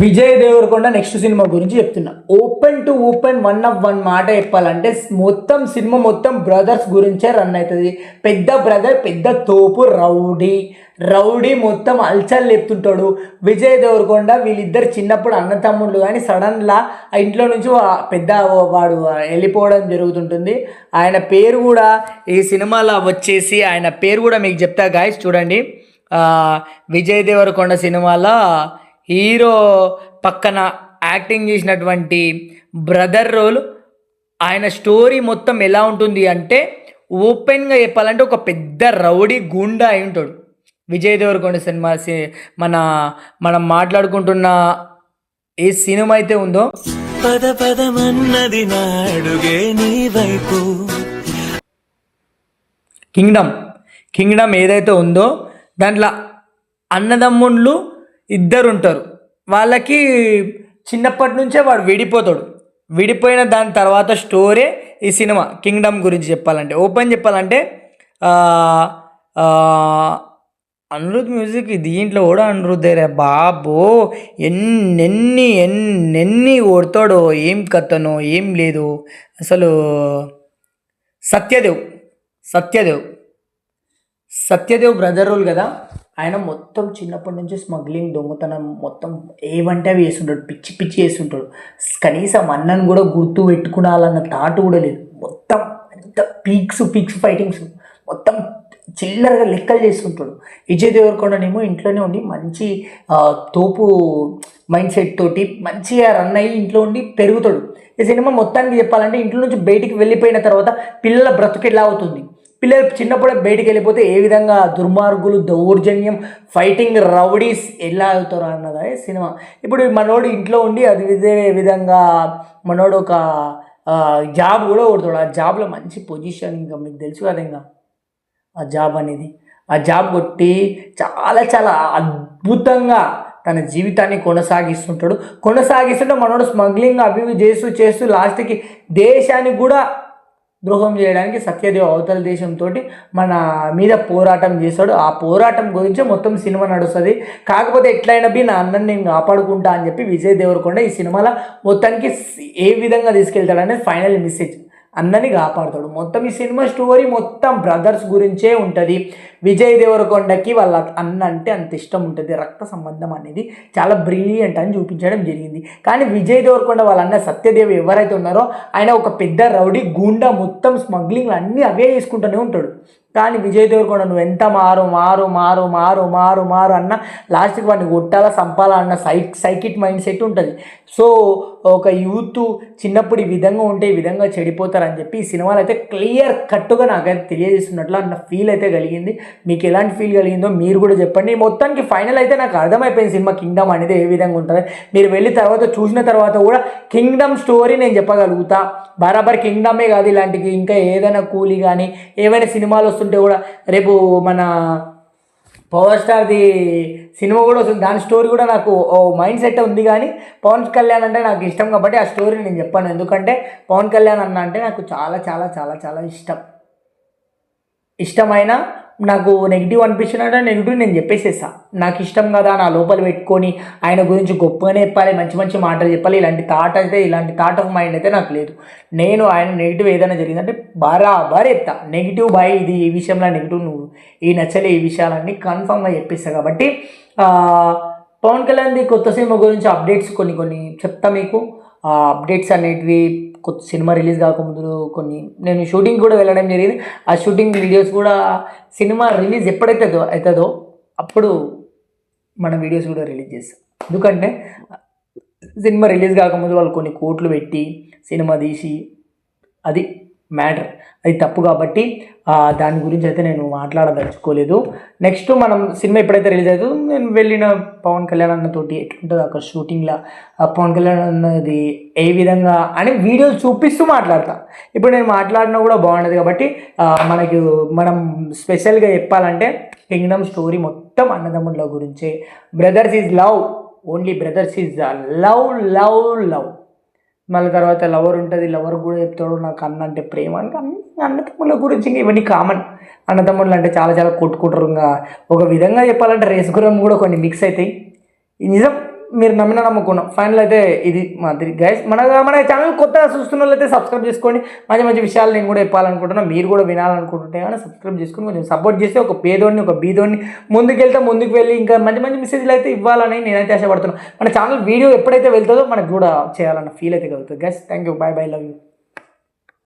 Vijay Devarakonda next cinema గురించి చెప్తున్నా. Open to open one of one మాట చెప్పాలంటే మొత్తం సినిమా మొత్తం బ్రదర్స్ గురించే రన్ అవుతుంది. పెద్ద బ్రదర్ పెద్ద తోపు రౌడీ. రౌడీ మొత్తం అల్చల్ లేపుతుంటాడు. విజయ్ దేవరకొండ వీళ్ళిద్దరు చిన్నప్పుడు అన్న తమ్ముళ్ళు కానీ సడన్లా ఆ ఇంట్లో నుంచి పెద్ద వాడు వెళ్ళిపోవడం జరుగుతుంటుంది. ఆయన పేరు కూడా ఈ సినిమాలో వచ్చేసి ఆయన పేరు కూడా మీకు చెప్తా గాయస్ చూడండి. విజయ్ దేవరకొండ సినిమాలో హీరో పక్కన యాక్టింగ్ చేసినటువంటి బ్రదర్ రోల్ ఆయన స్టోరీ మొత్తం ఎలా ఉంటుంది అంటే ఓపెన్గా చెప్పాలంటే ఒక పెద్ద రౌడీ గుండా అయి ఉంటాడు. విజయ్ దేవరకొండ సినిమా మన మనం మాట్లాడుకుంటున్న ఏ సినిమా అయితే ఉందో. పద పదమన్నది నాడుగే నీ వైపు. కింగ్డమ్ కింగ్డమ్ ఏదైతే ఉందో దాంట్లో అన్నదమ్ముళ్ళు ఇద్దరు ఉంటారు వాళ్ళకి చిన్నప్పటి నుంచే వాడు విడిపోతాడు. విడిపోయిన దాని తర్వాత స్టోరీ ఈ సినిమా కింగ్డమ్ గురించి చెప్పాలంటే. ఓపెన్ చెప్పాలంటే ఆ, అనిరుద్ మ్యూజిక్ దీంట్లో కూడా అనిరుద్ బాబో. ఎన్నెన్ని ఎన్నెన్ని కొడతాడో ఏం కథనో ఏం లేదు. అసలు సత్యదేవ్ సత్యదేవ్. సత్యదేవ్ బ్రదర్ రోల్ కదా ఆయన మొత్తం చిన్నప్పటి నుంచి స్మగ్లింగ్ దొంగతనం మొత్తం ఏవంటే అవి వేస్తుంటాడు పిచ్చి పిచ్చి వేస్తుంటాడు కనీసం అన్నను కూడా గుర్తు పెట్టుకునాలన్న థాట్ కూడా లేదు. మొత్తం ఎంత పీక్స్ పీక్స్ ఫైటింగ్స్ మొత్తం చిల్లరగా లెక్కలు చేస్తుంటాడు. విజయ్ దేవరకొండనేమో ఇంట్లోనే ఉండి మంచి తోపు మైండ్ సెట్ తోటి మంచిగా రన్ అయ్యి ఇంట్లో ఉండి పెరుగుతాడు. ఈ సినిమా మొత్తానికి చెప్పాలంటే ఇంట్లో నుంచి బయటికి వెళ్ళిపోయిన తర్వాత పిల్లల బ్రతుకు ఎలా అవుతుంది? పిల్లలు చిన్నప్పుడే బయటికి వెళ్ళిపోతే ఏ విధంగా దుర్మార్గులు దౌర్జన్యం ఫైటింగ్ రౌడీస్ ఎలా అవుతారు అన్నదే సినిమా. ఇప్పుడు మనోడు ఇంట్లో ఉండి అది ఇదే విధంగా మనోడు ఒక జాబ్ కూడా కొడతాడు. ఆ జాబ్లో మంచి పొజిషన్ ఇంకా మీకు తెలుసు కదా ఇంకా. ఆ జాబ్ అనేది. ఆ జాబ్ కొట్టి చాలా చాలా అద్భుతంగా తన జీవితాన్ని కొనసాగిస్తుంటాడు. కొనసాగిస్తుంటే మనోడు స్మగ్లింగ్ అవి చేస్తూ చేస్తూ లాస్ట్కి దేశానికి కూడా ద్రోహం చేయడానికి సత్యదేవ్ అవతల దేశంతో మన మీద పోరాటం చేశాడు. ఆ పోరాటం గురించి మొత్తం సినిమా నడుస్తుంది. కాకపోతే ఎట్లయినా బి నా అన్నని నేను కాపాడుకుంటా అని చెప్పి విజయ్ దేవరకొండ ఈ సినిమాలో మొత్తానికి ఏ విధంగా తీసుకెళ్తాడనేది ఫైనల్ మెసేజ్. అన్నని కాపాడుతాడు. మొత్తం ఈ సినిమా స్టోరీ మొత్తం బ్రదర్స్ గురించే ఉంటుంది. విజయ్ దేవరకొండకి వాళ్ళ అన్న అంటే అంత ఇష్టం ఉంటుంది. రక్త సంబంధం అనేది చాలా బ్రిలియంట్ అని చూపించడం జరిగింది. కానీ విజయ్ దేవరకొండ వాళ్ళ అన్న సత్యదేవ్ ఎవరైతే ఉన్నారో ఆయన ఒక పెద్ద రౌడీ గూండా మొత్తం స్మగ్లింగ్ అన్నీ అవే చేసుకుంటూనే ఉంటాడు. కానీ విజయ్ దేవరకొండ నువ్వు ఎంత మారు మారు మారు మారు మారు మారు అన్న లాస్ట్కి వాడిని కొట్టాలా సంపాలా అన్న సై సైకిట్ మైండ్ సెట్ ఉంటుంది. సో ఒక యూత్ చిన్నప్పుడు ఈ విధంగా ఉంటే ఈ విధంగా చెడిపోతారని చెప్పి ఈ సినిమాలు అయితే క్లియర్ కట్టుగా నాకైతే తెలియజేస్తున్నట్లు అన్న ఫీల్ అయితే కలిగింది. మీకు ఎలాంటి ఫీల్ కలిగిందో మీరు కూడా చెప్పండి. మొత్తానికి ఫైనల్ అయితే నాకు అర్థమైపోయింది సినిమా కింగ్డమ్ అనేది ఏ విధంగా ఉంటుంది. మీరు వెళ్ళిన తర్వాత చూసిన తర్వాత కూడా కింగ్డమ్ స్టోరీ నేను చెప్పగలుగుతా. బరాబర్ కింగ్డమే కాదు ఇలాంటివి ఇంకా ఏదైనా కూలీ కానీ ఏవైనా సినిమాలు వస్తుంటే కూడా రేపు మన పవర్ స్టార్ది సినిమా కూడా వస్తుంది. దాని స్టోరీ కూడా నాకు ఓ మైండ్ సెట్ ఉంది కానీ పవన్ కళ్యాణ్ అంటే నాకు ఇష్టం కాబట్టి ఆ స్టోరీ నేను చెప్పాను. ఎందుకంటే పవన్ కళ్యాణ్ అన్న అంటే నాకు చాలా చాలా చాలా చాలా ఇష్టం. ఇష్టమైన నాకు నెగిటివ్ అనిపించినట్టు నెగిటివ్ నేను చెప్పేసేసా నాకు ఇష్టం కదా నా లోపల పెట్టుకొని ఆయన గురించి గొప్పగానే చెప్పాలి మంచి మంచి మాటలు చెప్పాలి ఇలాంటి థాట్ అయితే ఇలాంటి థాట్ ఆఫ్ మైండ్ అయితే నాకు లేదు. నేను ఆయన నెగిటివ్ ఏదైనా జరిగిందంటే బరాబర్ చెప్తా. నెగిటివ్ బాయ్ ఇది ఈ విషయంలో నెగిటివ్ నువ్వు? ఈ నచ్చలే ఈ విషయాలన్నీ కన్ఫామ్గా చెప్పేస్తా కాబట్టి పవన్ కళ్యాణ్ది కొత్త సినిమా గురించి అప్డేట్స్ కొన్ని కొన్ని చెప్తా మీకు. ఆ అప్డేట్స్ అనేటివి కొత్త సినిమా రిలీజ్ కాకముందు కొన్ని నేను షూటింగ్ కూడా వెళ్ళడం జరిగింది. ఆ షూటింగ్ వీడియోస్ కూడా సినిమా రిలీజ్ ఎప్పుడైతే అవుతుందో అప్పుడు మన వీడియోస్ కూడా రిలీజ్ చేస్తాం. ఎందుకంటే సినిమా రిలీజ్ కాకముందు వాళ్ళు కొన్ని కోట్లు పెట్టి సినిమా తీసి అది మ్యాటర్. అది తప్పు కాబట్టి దాని గురించి అయితే నేను మాట్లాడదలుచుకోలేదు. నెక్స్ట్ మనం సినిమా ఎప్పుడైతే రిలీజ్ అవుతుందో నేను వెళ్ళిన పవన్ కళ్యాణ్ అన్నతోటి ఎట్లుంటుందో అక్కడ షూటింగ్లో పవన్ కళ్యాణ్ అన్నది ఏ విధంగా అని వీడియోలు చూపిస్తూ మాట్లాడతా. ఇప్పుడు నేను మాట్లాడినా కూడా బాగుండదు కాబట్టి మనకి మనం స్పెషల్గా చెప్పాలంటే కింగ్డమ్ స్టోరీ మొత్తం అన్నదమ్ముల గురించే. Brothers is love only brothers is love love love మళ్ళీ తర్వాత లవర్ ఉంటుంది లవర్ కూడా చెప్తాడు నాకు అన్న అంటే ప్రేమ. అంటే అన్ని అన్నతమ్ముల గురించి ఇంకా ఇవన్నీ కామన్ అన్నతమ్ముళ్ళు అంటే చాలా చాలా కొట్టుకుంటారు. ఇంకా ఒక విధంగా చెప్పాలంటే రేసుగురం కూడా కొన్ని మిక్స్ అవుతాయి. నిజం. మీరు నమ్మిన నమ్ముకున్నాం ఫైనల్ అయితే ఇది మాదిరి. గైస్ మన మన ఛానల్ కొత్తగా చూస్తున్న వాళ్ళు అయితే సబ్స్క్రైబ్ చేసుకోండి. మంచి మంచి విషయాలు నేను కూడా చెప్పాలనుకుంటున్నా. మీరు కూడా వినాలనుకుంటుంటే కానీ సబ్స్క్రైబ్ చేసుకుని కొంచెం సపోర్ట్ చేస్తే ఒక పేదోడిని ఒక బీదోడిని ముందుకెళ్తే ముందుకు వెళ్ళి ఇంకా మంచి మంచి మెసేజ్లు అయితే ఇవ్వాలని నేనైతే ఆశపడుతున్నాను మన ఛానల్ వీడియో ఎప్పుడైతే వెళ్తుందో మనకు కూడా చేయాలన్న ఫీల్ అయితే కలుగుతుంది. Guys thank you bye bye love you